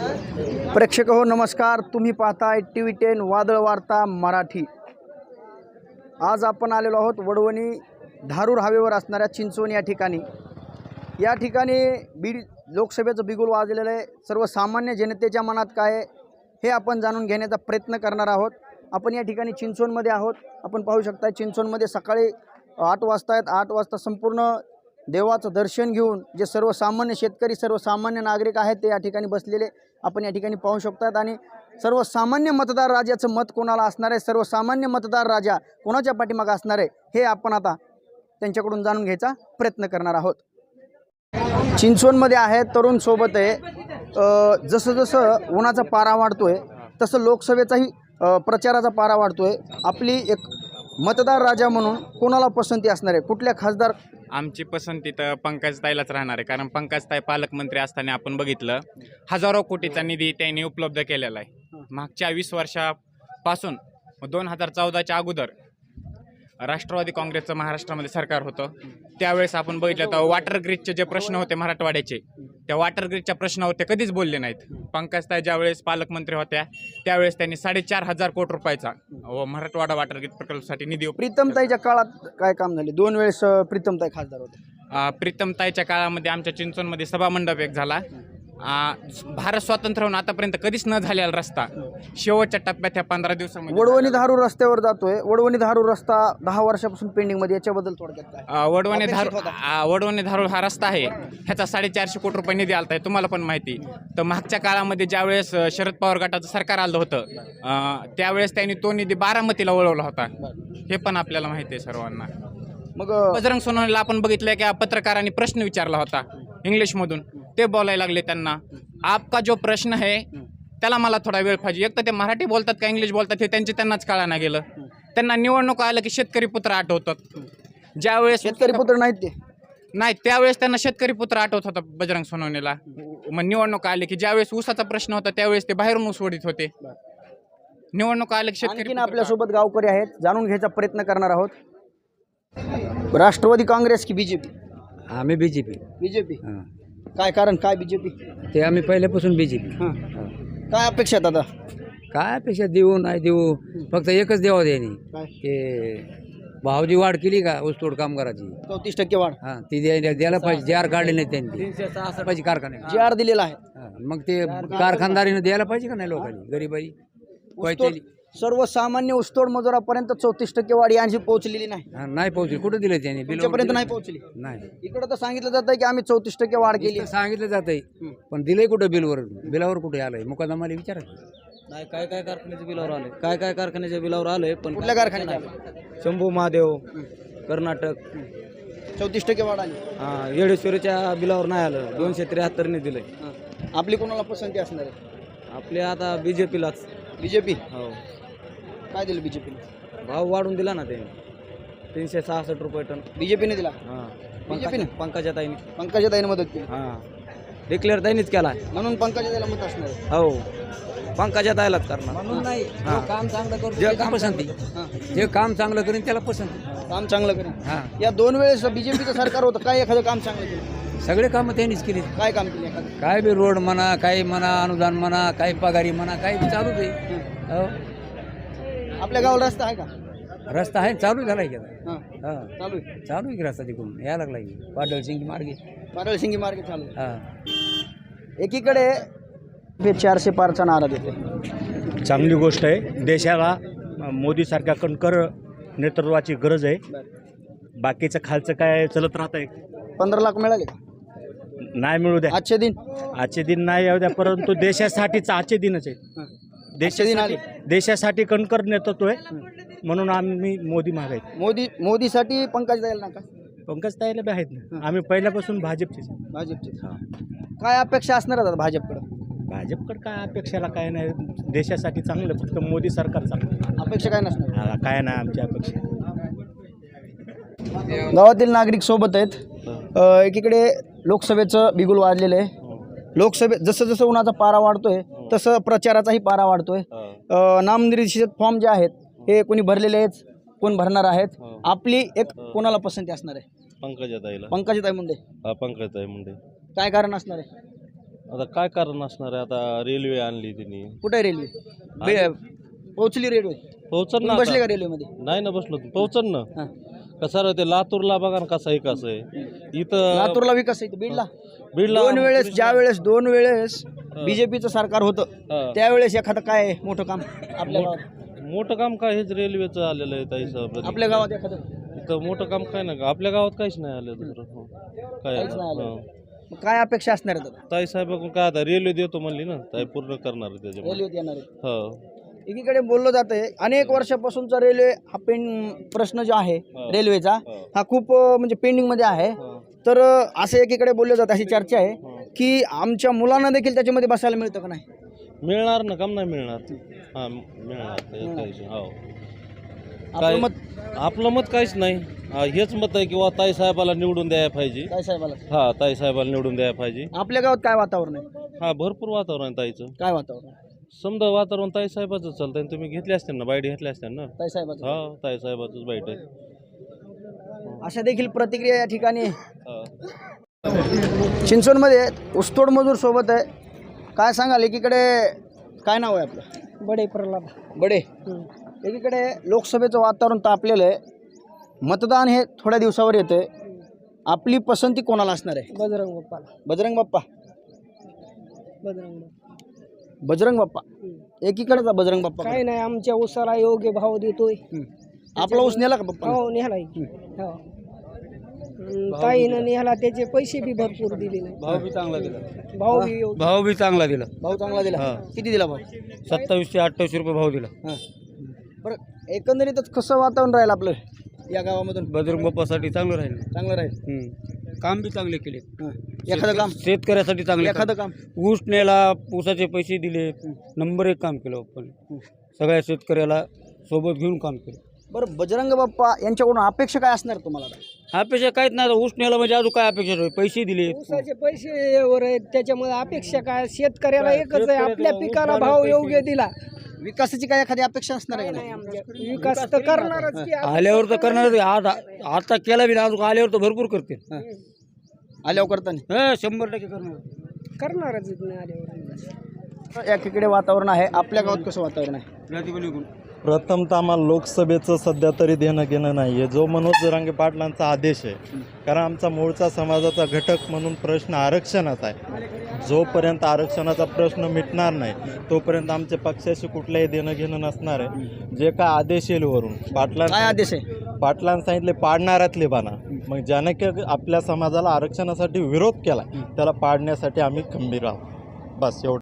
प्रेक्षक हो नमस्कार. तुम्ही पाहताय टी व्ही टेन वादळ वार्ता मराठी. आज आपण आलेलो आहोत वडवणी धारूर हवेवर असणाऱ्या चिंचवण या ठिकाणी. या ठिकाणी बीड लोकसभेचं बिगुल वाजलेलं आहे. सर्वसामान्य जनतेच्या मनात काय आहे हे आपण जाणून घेण्याचा प्रयत्न करणार आहोत. आपण या ठिकाणी चिंचवणमध्ये आहोत. आपण पाहू शकता चिंचवणमध्ये सकाळी आठ वाजता आहेत आठ वाजता संपूर्ण देवाचं दर्शन घेऊन जे सर्वसामान्य शेतकरी सर्वसामान्य नागरिक आहेत ते या ठिकाणी बसलेले आपण या ठिकाणी पाहू शकतात. आणि सर्वसामान्य मतदार राजाचं मत कोणाला असणार आहे? सर्वसामान्य मतदार राजा कोणाच्या पाठीमागं असणार आहे? हे आपण आता त्यांच्याकडून जाणून घ्यायचा प्रयत्न करणार आहोत. चिंचवणमध्ये आहे तरुण सोबत आहे. जसं जसं उन्हाचा पारा वाढतो आहे तसं लोकसभेचाही प्रचाराचा पारा वाढतो आहे आपली एक मतदार राजा म्हणून कोणाला पसंती असणार आहे? कुठल्या खासदार? आमची पसंती तर पंकजताईलाच राहणार आहे कारण पंकजताई पालकमंत्री असताना आपण बघितलं हजारो कोटीचा निधी त्यांनी उपलब्ध केलेला आहे. मागच्या वीस वर्षापासून दोन हजार चौदाच्या अगोदर राष्ट्रवादी काँग्रेसचं महाराष्ट्रामध्ये सरकार होतं. त्यावेळेस आपण बघितलं तर वॉटर ग्रीडचे जे प्रश्न होते मराठवाड्याचे त्या वॉटर ग्रीडच्या प्रश्नावर ते कधीच बोलले नाहीत. पंकज ताई ज्यावेळेस पालकमंत्री होत्या त्यावेळेस त्यांनी साडेचार हजार कोटी रुपयाचा व मराठवाडा वॉटर ग्रीड प्रकल्पासाठी निधी उप- प्रीतमताईच्या काळात काय काम झाले? दोन वेळेस अ, प्रीतमताई खासदार होते. अ, प्रीतमताईच्या काळामध्ये आमच्या चिंचवणमध्ये सभामंडप एक झाला. भारत स्वातंत्र्य होऊन आतापर्यंत कधीच न झालेला रस्ता शेवटच्या टप्प्यात ह्या पंधरा दिवसामध्ये वडवणी धारूर रस्त्यावर जातोय. वडवणी धारूर रस्ता दहा वर्षापासून पेंडिंगमध्ये याच्याबद्दल थोडक्यात काय? अ, वडवणे धारू. अ, वडवणे धारूळ हा रस्ता आहे. ह्याचा साडेचारशे कोटी रुपये निधी आलता आहे तुम्हाला पण माहिती. तर मागच्या काळामध्ये ज्यावेळेस अ, शरद पवार गटाचं सरकार आलं होतं अ, त्यावेळेस त्यांनी तो निधी बारामतीला वळवला होता. हे पण आपल्याला माहिती आहे सर्वांना. मग अ, बजरंग सोनवणेला आपण बघितलं की पत्रकारांनी प्रश्न विचारला होता इंग्लिशमधून. ते बोलायला लागले त्यांना. आपका जो प्रश्न है त्याला मला थोडा वेळ पाहिजे. एक तर ते मराठी बोलतात का इंग्लिश बोलतात हे त्यांचे त्यांनाच कळाना गेलं. त्यांना निवडणूक आलं की शेतकरी पुत्र आठवतात. ज्यावेळेस शेतकरी पुत्र नाहीत ते. नाही त्यावेळेस त्यांना शेतकरी पुत्र आठवत होता बजरंग सोनवणेला. मग निवडणूक आली की ज्यावेळेस ऊसाचा प्रश्न होता त्यावेळेस ते बाहेरून ऊस ओढीत होते. निवडणूक आले की शेतकरी आपल्यासोबत गावकरी आहेत. जाणून घ्यायचा प्रयत्न करणार आहोत. राष्ट्रवादी काँग्रेस की बीजेपी? आम्ही बी जे पी बीजेपी काय कारण? काय बीजेपी ते आम्ही पहिल्यापासून बी जे पी हां. काय अपेक्षा आहेत आता? काय अपेक्षा देऊ नाही देऊ. फक्त एकच देवा काय? ते भावजी वाढ केली का ऊसतोड कामगाराची? चौतीस टक्के वाढ. हां ती द्यायला द्यायला पाहिजे. जे आर काढले नाही त्यांनी. पाहिजे कारखाने जी आर दिलेला आहे. हां, मग ते कारखानदारीने द्यायला पाहिजे का नाही लोकांनी? गरीबाई ऊसतोड सर्वसामान्य ऊसतोड मजुरापर्यंत चौतीस टक्के वाढ यांची पोहोचलेली नाही. हां, नाही पोहोचली. कुठं दिलं त्यांनी बिल तुमच्यापर्यंत नाही पोहोचली. नाही. इकडे तर सांगितलं जातं की आम्ही चौतीस टक्के वाढ केली सांगितलं जातंय. पण दिलंय कुठं बिलवर? बिलावर कुठे आलंय? मुकादमाला विचारा. नाही काय काय कारखान्याच्या बिलावर आले काय काय कारखान्याच्या बिलावर आले पण कुठल्या कारखान्यात शंभू महादेव कर्नाटक. चौतीस टक्के वाढ आली. हा येडेश्वरीच्या बिलावर नाही आलं. दोनशे त्र्याहत्तरने दिलंय. हां. आपली कोणाला पसंती असणार आहे? आपले आता बी जे पीलाच बीजेपी हो. काय दिलं बीजेपीने भाव वाढून दिला ना त्यांनी. तीनशे सहासष्ट रुपये टन. बीजेपीने दिला? हा. BJP ने? पंकजा ताईने. पंकजा ताईने मदत केली. हा. डिक्लेअर ताईनीच केला म्हणून पंकजा ताईला मत असणार. आहे हो. पंकजा ताईलाच करणार. म्हणून नाही. हां. काम चांगलं करतो जे काम पसंती हां. जे काम चांगलं करेन त्याला पसंती. काम चांगलं करेन. हां. या दोन वेळेस बीजेपीचं सरकार होतं काय एखादं काम चांगलं केलं? सगळे कामं त्यांनीच केली. काय काम केलं एखादं? काय बी रोड म्हणा काही म्हणा अनुदान म्हणा काही पगारी म्हणा काही बी चालूच आहे. हो. आपल्या गावाला रस्ता आहे का? रस्ता आहे चालू झाला की आता. हां. हा. चालू आहे. चालू आहे की रस्ता तिकडून यायला लागला की. पाडळ सिंगी मार्गे. पारळ शिंगी मार्ग चालू आहे. हा. एकीकडे हे चारशे पारचा नारा देते चांगली गोष्ट आहे. देशाला मोदीसारख्या कणकर नेतृत्वाची गरज आहे. बाकीचं खालचं काय चलत राहत आहे? पंधरा लाख मिळाले का? नाही मिळू द्या. आजचे दिन? आजचे दिन नाही येऊ द्या परंतु देशासाठीच आजचे दिनच आहे. हां. देशासाठी देशासाठी. कणकर नेतृत्व आहे. म्हणून आम्ही मोदी मागायत मोदी मोदीसाठी पंकज जायला नका. पंकज ताईला बी आहेत ना. आम्ही पहिल्यापासून भाजपचेच आहे. भाजपचे काय अपेक्षा असणार आहेत आता भाजपकडे? भाजपकडे काय अपेक्षाला काय नाही. देशासाठी चांगलं फक्त मोदी सरकार चांगलं. अपेक्षा काय नसणार? हा, काय नाही आमची अपेक्षा. गावातील नागरिक सोबत आहेत. अ, एकीकडे लोकसभेचं बिगुल वाजलेलं आहे. लोकसभे जसं जसं उन्हाचा पारा वाढतोय तसं प्रचाराचाही पारा वाढतोय. अ, नामनिर्देशित फॉर्म जे आहेत हे. कोणी भरलेले आहेत कोण भरणार आहेत आपली एक कोणाला पसंती असणार आहे? पंकजाताईला. पंकजताई मुंडे. हा पंकजाताई मुंडे. काय कारण असणार आहे? आता काय कारण असणार आहे? आता रेल्वे आणली त्यांनी कुठे आहे रेल्वे? बे- पोहोचली रेल्वे. पोहोचन ना तुम्ही बसले आता. का रेल्वेमध्ये? नाही ना बसलो. पोहोचन ना. हा. कसं रे ते लातूरला बघा ना कसं आहे कसं आहे. इथं लातूरला विकास आहे बीडला. बीडला दोन वेळेस ज्या वेळेस दोन वेळेस. बीजेपीचं सरकार होतं. त्यावेळेस एखादं काय आहे? मोठं काम आपल्या गावात मोठं काम काय हेच रेल्वेचं आलेलं आहे ताई साहेब. आपल्या गावात एखादं? इथं मोठं काम काय नाही आपल्या गावात काहीच नाही आलं दुसरं. हो. काय काहीच नाही आलं. आलं? मग काय अपेक्षा असणार? ताई साहेब काय आता रेल्वे देतो म्हणली ना? ताई पूर्ण करणार आहे रेल्वेत येणार आहेत. हो. एकीकडे बोललं जातंय. अनेक वर्षापासूनचा रेल्वे हा पेन प्रश्न जो आहे. रेल्वेचा हो. खूप म्हणजे पेंडिंगमध्ये आहे. तर असं एकीकडे बोललं जातं अशी चर्चा आहे. की आमच्या मुलांना देखील त्याच्यामध्ये बसायला मिळतं का नाही? मिळणार ना काम नाही मिळणार हा मिळणार काहीच. हो. आपलं काय- मत? आपलं मत काहीच नाही. हा, हेच मत आहे किंवा ताई साहेबाला निवडून द्यायला पाहिजे. काय साहेबाला. हा ताई साहेबाला निवडून द्यायला पाहिजे. आपल्या गावात काय वातावरण आहे? हा भरपूर वातावरण आहे ताईचं. काय वातावरण आहे? समजा वातावरण ताई साहेबाचं चालतंय आणि तुम्ही घेतले असते ना बाईट घेतले असते ना? काय साहेबाचं हा ताई साहेबाचंच बाईट आहे. अशा देखील प्रतिक्रिया या ठिकाणी हा. चिंचवडमध्ये ऊसतोड मजूर सोबत आहे. काय सांगाल एकीकडे काय नाव आहे आपलं? बडे प्रल्हाद. बडे. एकीकडे लोकसभेचं वातावरण तापलेलं आहे. मतदान हे थोड्या दिवसावर येते आपली पसंती कोणाला असणार आहे? बजरंग बाप्पाला बजरंग बाप्पा. बजरंग बाप्पा. बजरंग बाप्पा. एकीकडेचा बजरंग बाप्पा. काय नाही आमच्या उसाला योग्य भाव देतोय. आपला ऊस नेला का बाप्पा हो निघालाय हो. ताईनं निघाला त्याचे पैसे बी भरपूर दिले. नाही भाव बी चांगला दिला. भाव बी योग्य. भाव बी चांगला दिला. भाऊ चांगला दिला. किती दिला भाऊ सत्तावीसशे अठ्ठावीसशे रुपये भाव दिला. हां. बरं एकंदरीतच कसं वातावरण राहील आपलं या गावामधून? बजरंग बाप्पासाठी चांगलं राहील. चांगलं राहील. हम्म. काम बी चांगले केले. एखादं काम. शेतकऱ्यासाठी चांगले एखादं काम. ऊस नेला ऊसाचे पैसे दिले. नंबर एक काम केलं आपण. सगळ्या शेतकऱ्याला सोबत घेऊन काम केलं. बरं बजरंग बाप्पा यांच्याकडून अपेक्षा काय असणार तुम्हाला? अपेक्षा काहीच नाही ऊस नेला म्हणजे अजून काय अपेक्षा ठेवली? पैसे दिले. उसाचे पैसे वर आहेत. त्याच्यामुळे अपेक्षा काय? शेतकऱ्याला एकच आहे. आपल्या पिकाला भाव योग्य दिला. विकासाची काय एखादी अपेक्षा असणार आहे का नाही विकास तर करणारच की आल्यावर तर करणार आता आता केला बी ना अजून आल्यावर तर भरपूर करते हां. आल्यावर करताना? हा शंभर टक्के करणार. करणारच नाही आल्यावर. विकास. एकीकडे वातावरण आहे. आपल्या गावात कसं वातावरण आहे? प्रथमतः आम्हाला लोकसभेचं सध्या तरी देणं घेणं नाही आहे जो मनोज जरांगे पाटलांचा आदेश आहे कारण आमचा मूळचा समाजाचा घटक म्हणून प्रश्न आरक्षणाचा आहे. जोपर्यंत आरक्षणाचा प्रश्न मिटणार नाही तोपर्यंत आमच्या पक्षाशी कुठलंही देणं घेणं नसणार आहे. जे काय आदेश येईल वरून पाटलां काय आदेश आहे? पाटलांनी सांगितले पाडणाऱ्यातले बाणा. मग ज्याने की आपल्या समाजाला आरक्षणासाठी विरोध केला त्याला पाडण्यासाठी आम्ही खंबीर आहोत. बस एवढं.